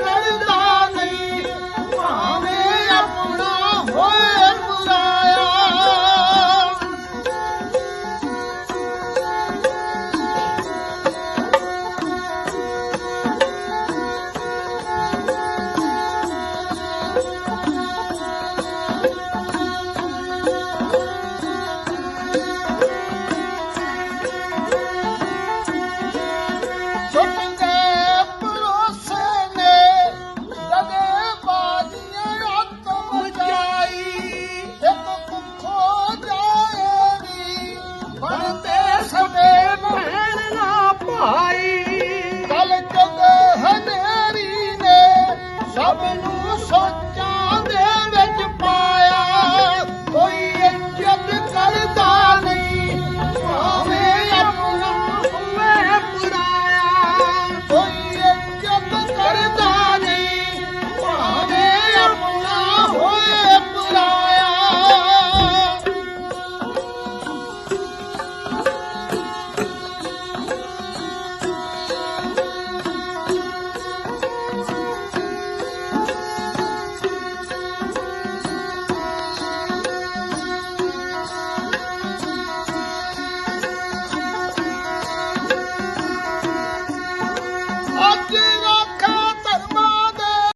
Halleluja! ਭਾਈ ਕਲ ਕਦ ਹਨੇਰੀ ਨੇ ਸਭ ਨੂੰ ਸੋਚ